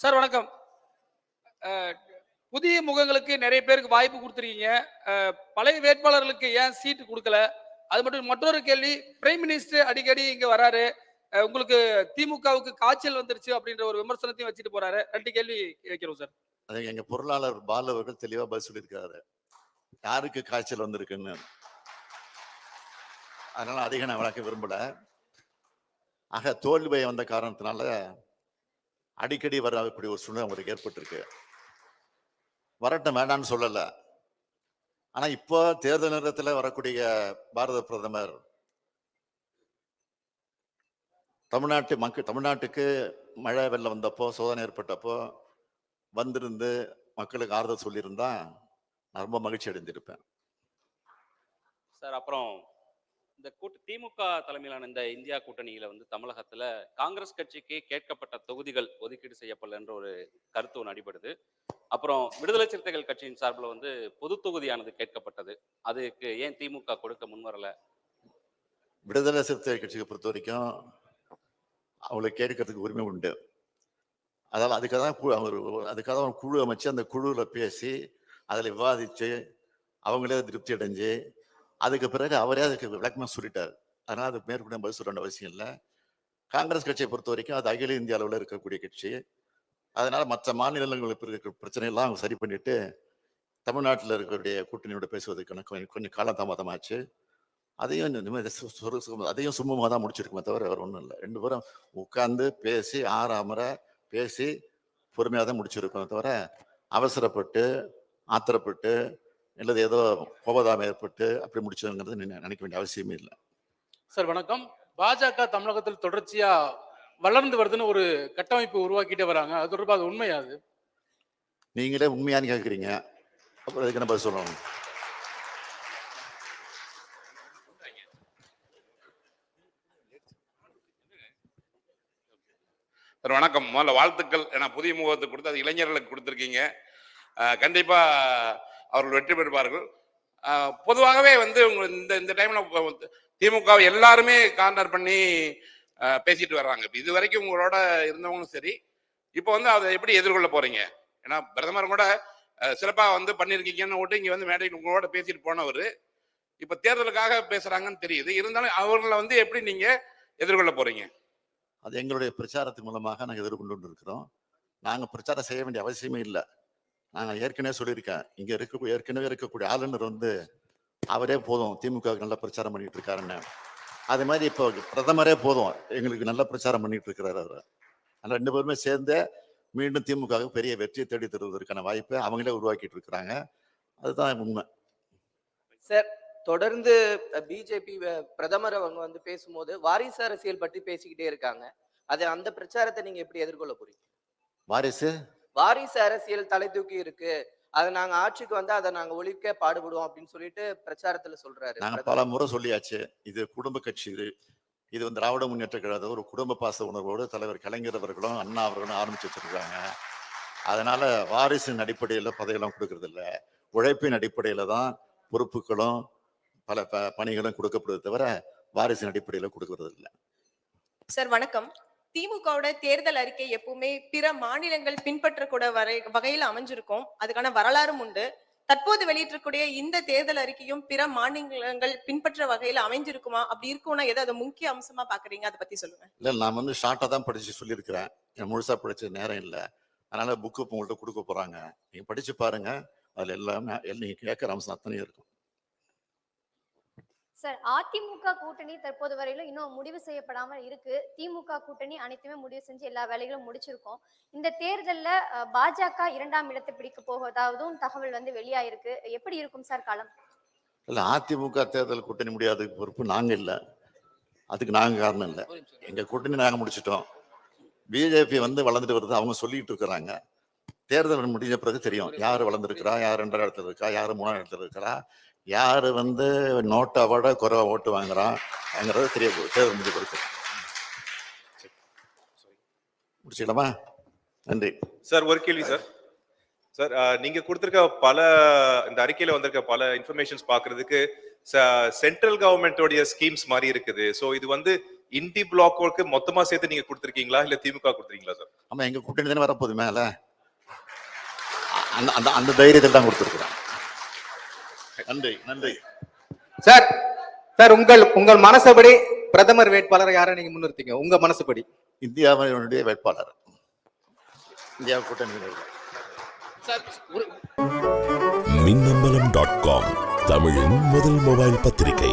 Sir வணக்கம். புதிய முகங்களுக்கு நிறைய பேருக்கு வாய்ப்பு கொடுத்துருக்கீங்க. பழைய வேட்பாளர்களுக்கு ஏன் சீட்டு கொடுக்கல? அது மட்டும் மற்றொரு கேள்வி பிரைம் மினிஸ்டர் அடிக்கடி இங்க வராரு. உங்களுக்கு திமுகவுக்கு காய்ச்சல் வந்துருச்சு அப்படின்ற ஒரு விமர்சனத்தையும் வச்சுட்டு போறாரு. ரெண்டு கேள்வி வைக்கிறோம் சார். அது எங்க பொருளாளர் பால் அவர்கள் தெளிவா பதில் சொல்லியிருக்காரு. யாருக்கு காய்ச்சல் வந்திருக்குன்னு. அதனால அதிகம் நான் விளக்க விரும்பல. ஆக தோல்வி வந்த காரணத்தினால அடிக்கடி வரக்கூடிய ஒரு சூழ்நிலை அவங்களுக்கு ஏற்பட்டிருக்கு. வரட்டும் வேண்டாம்னு சொல்லல. ஆனா இப்போ தேர்தல் நேரத்தில் வரக்கூடிய பாரத பிரதமர் தமிழ்நாட்டு மக்கள் தமிழ்நாட்டுக்கு மழை வெள்ளம் வந்தப்போ சோதனை ஏற்பட்டப்போ வந்திருந்து மக்களுக்கு ஆறுதல் சொல்லியிருந்தா நான் ரொம்ப மகிழ்ச்சி அடைந்திருப்பேன். சார் அப்புறம் இந்த கூட்டு திமுக தலைமையிலான இந்த இந்தியா கூட்டணியில வந்து தமிழகத்துல காங்கிரஸ் கட்சிக்கு கேட்கப்பட்ட தொகுதிகள் ஒதுக்கீடு செய்யப்படல என்ற ஒரு கருத்து ஒன்று அடிபடுது. அப்புறம் விடுதலை சிறுத்தைகள் கட்சியின் சார்பில் வந்து பொது தொகுதியானது கேட்கப்பட்டது. அதுக்கு ஏன் திமுக கொடுக்க முன்வரல விடுதலை சிறுத்தை கட்சியை பொறுத்த வரைக்கும் அவளை கேட்கறதுக்கு உரிமை உண்டு. அதனால் அதுக்காக தான் குழு அவர் அதுக்காக தான் குழு அமைச்சு அந்த குழுவில் பேசி அதில் விவாதித்து அவங்களே திருப்தி அடைஞ்சு அதுக்கு பிறகு அவரே அதுக்கு விளக்கமாக சொல்லிட்டார். அதனால் அது மேற்கொண்டு பதில் சொல்ல வேண்டிய அவசியம் இல்லை. காங்கிரஸ் கட்சியை பொறுத்த வரைக்கும் அது அகில இந்திய அளவில் இருக்கக்கூடிய கட்சி. அதனால் மற்ற மாநிலங்களுக்கு இருக்கிற பிரச்சனையெல்லாம் அவங்க சரி பண்ணிட்டு தமிழ்நாட்டில் இருக்கக்கூடிய கூட்டணியோட பேசுவதற்கான கொஞ்சம் கொஞ்சம் காலதாமதமாச்சு அதையும் சுரு- அதையும் சும்மமாக தான் முடிச்சிருக்குமே தவிர வேறு ஒன்றும் இல்லை. ரெண்டு பேரும் உட்காந்து பேசி ஆறாமரை பேசி பொறுமையாக தான் முடிச்சிருக்கோம் தவிர அவசரப்பட்டு ஆத்திரப்பட்டு இல்லது ஏதோ கோபதாபம் ஏற்பட்டு அப்படி முடிச்சதுங்கிறது நினை- நினைக்க வேண்டிய அவசியமே இல்லை. சார் வணக்கம். பாஜக தமிழகத்தில் தொடர்ச்சியா வளர்ந்து வருதுன்னு ஒரு கட்டமைப்பு உருவாக்கிட்டே வராங்க. அது தொடர்பாக அது உண்மையா அது? நீங்களே உண்மையானு கேட்குறீங்க. அப்புறம் அதுக்கு என்ன பதில் சொல்லணும்? சார் வணக்கம். முதல்ல வாழ்த்துக்கள். ஏன்னா புதிய முகத்துக்கு கொடுத்து அது இளைஞர்களுக்கு கொடுத்துருக்கீங்க. அஹ் கண்டிப்பா அவர்கள் வெற்றி பெறுவார்கள். பொதுவாகவே வந்து உங்க இந்த இந்த டைம்ல திமுக எல்லாருமே கார்னர் பண்ணி பேசிட்டு வர்றாங்க. இது வரைக்கும் உங்களோட இருந்தவங்களும் சரி இப்போ வந்து அதை எப்படி எதிர்கொள்ள போறீங்க? ஏன்னா பிரதமர் கூட சிறப்பாக வந்து பண்ணியிருக்கீங்கன்னு விட்டு இங்க வந்து மேடையில் உங்களோட பேசிட்டு போனவர் இப்போ தேர்தலுக்காக பேசுறாங்கன்னு தெரியுது. இருந்தாலும் அவர்களை வந்து எப்படி நீங்க எதிர்கொள்ள போறீங்க? அது எங்களுடைய பிரச்சாரத்தின் மூலமாக நாங்கள் எதிர்கொண்டு இருக்கிறோம். நாங்கள் பிரச்சாரம் செய்ய வேண்டிய அவசியமே இல்லை. நாங்கள் ஏற்கனவே சொல்லியிருக்கேன். இங்கே இருக்க ஏற்கனவே இருக்கக்கூடிய ஆளுநர் வந்து அவரே போதும். திமுக நல்ல பிரச்சாரம் பண்ணிட்டு இருக்காருன்னு. அது மாதிரி இப்போ பிரதமரே போதும். எங்களுக்கு நல்ல பிரச்சாரம் பண்ணிட்டு இருக்கிறாரு அவர். அதனால் ரெண்டு பேருமே சேர்ந்து மீண்டும் திமுக பெரிய வெற்றியை தேடி தருவதற்கான வாய்ப்பை அவங்களே உருவாக்கிட்டு இருக்கிறாங்க. அதுதான் உண்மை. சார் தொடர்ந்து பிஜேபி பிரதமர் அவங்க வந்து பேசும்போது வாரிசு அரசியல் பற்றி பேசிக்கிட்டே இருக்காங்க. அது அந்த பிரச்சாரத்தை நீங்க எப்படி எதிர்கொள்ள போறீங்க? வாரிசு? வாரிசு அரசியல் தலை தூக்கி இருக்கு. அதை நாங்க ஆட்சிக்கு வந்து அதை நாங்க ஒழிக்க பாடுபடுவோம் அப்படின்னு சொல்லிட்டு பிரச்சாரத்துல சொல்றாரு நாங்க. பல முறை சொல்லியாச்சு. இது குடும்ப கட்சி இது இது வந்து திராவிட முன்னேற்ற கழக ஒரு குடும்ப பாச உணர்வோடு தலைவர் கலைஞர் அவர்களும் அண்ணா அவர்களும் ஆரம்பிச்சு வச்சிருக்காங்க. அதனால வாரிசின் அடிப்படையில் பதவியெல்லாம் கொடுக்கறது இல்ல. உழைப்பின் அடிப்படையில தான் பொறுப்புகளும் பல ப பணிகளும் கொடுக்கப்படுது தவிர வாரிசின் அடிப்படையில் கொடுக்கறது இல்லை. சார் வணக்கம். திமுகவோட தேர்தல் அறிக்கை எப்பவுமே பிற மாநிலங்கள் பின்பற்றக்கூட வரை வகையில் அமைஞ்சிருக்கும். அதுக்கான வரலாறும் உண்டு. தற்போது வெளியிட்டிருக்கூடிய இந்த தேர்தல் அறிக்கையும் பிற மாநிலங்கள் பின்பற்ற வகையில் அமைஞ்சிருக்குமா? அப்படி இருக்கும்னா எதை அதை முக்கிய அம்சமா பாக்குறீங்க? அதை பத்தி சொல்லுங்க. இல்லை நான் வந்து ஷார்ட்டாக தான் படிச்சு சொல்லியிருக்கிறேன். எனக்கு முழுசா படிச்ச நேரம் இல்லை. அதனால புக்கு உங்கள்கிட்ட கொடுக்க போறாங்க. நீங்க படிச்சு பாருங்க. அதுல எல்லாமே நீங்க கேட்கற அம்சம் அத்தனையும் இருக்கும். சார் அதிமுக கூட்டணி தற்போது வரையிலும் இன்னும் முடிவு செய்யப்படாம இருக்கு. திமுக கூட்டணி அனைத்துமே முடிவு செஞ்சு எல்லா வேலைகளும் முடிச்சிருக்கோம். இந்த தேர்தல்ல பாஜக இரண்டாம் இடத்தை பிடிக்க போவதாகவும் தகவல் வந்து வெளியாயிருக்கு. எப்படி இருக்கும் சார் களம் இல்ல அதிமுக தேர்தல் கூட்டணி முடியாததுக்கு பொறுப்பு நாங்க இல்ல. அதுக்கு நாங்க காரணம் இல்ல. எங்க கூட்டணி நாங்க முடிச்சிட்டோம். பிஜேபி வந்து வளர்ந்துட்டு வருது அவங்க சொல்லிட்டு இருக்கிறாங்க. தேர்தல் முடிஞ்ச பிறகு தெரியும். யாரு வளர்ந்துருக்கிறா யார் ரெண்டாம் இடத்துல இருக்கா யாரு மூணாம் இடத்துல இருக்கிறா யாரு வந்து நோட்டை விட குறைவா ஓட்டு வாங்குறாங்கிறது தெரிய தேர்தல் முடிஞ்ச பிறகு. முடிச்சுக்கலாமா? நன்றி. சார் ஒரு கேள்வி சார். சார் நீங்க கொடுத்திருக்க பல இந்த அறிக்கையில வந்திருக்க பல இன்ஃபர்மேஷன்ஸ் பாக்குறதுக்கு சென்ட்ரல் கவர்மெண்டோடைய ஸ்கீம்ஸ் மாதிரி இருக்குது. சோ இது வந்து இந்தி பிளாக்கு மொத்தமா சேர்த்து நீங்க கொடுத்திருக்கீங்களா? இல்ல திமுக கொடுத்துருக்கீங்களா சார்? ஆமா எங்க கூட்டணி தானே வரப்போகுது மேல. அந்த அந்த அந்த தைரியத்தில் தான் கொடுத்துருக்குறேன் நன்றி நன்றி. சார் சார் உங்கள் உங்கள் மனசுபடி பிரதமர் வேட்பாளரை யாரை நீங்க முன்னிறுத்தீங்க? உங்க மனசுபடி. இந்தியாவினுடைய வேட்பாளர். இந்தியா கூட்டணி மின்னம்பலம் டாட் காம் தமிழின் முதல் மொபைல் பத்திரிகை.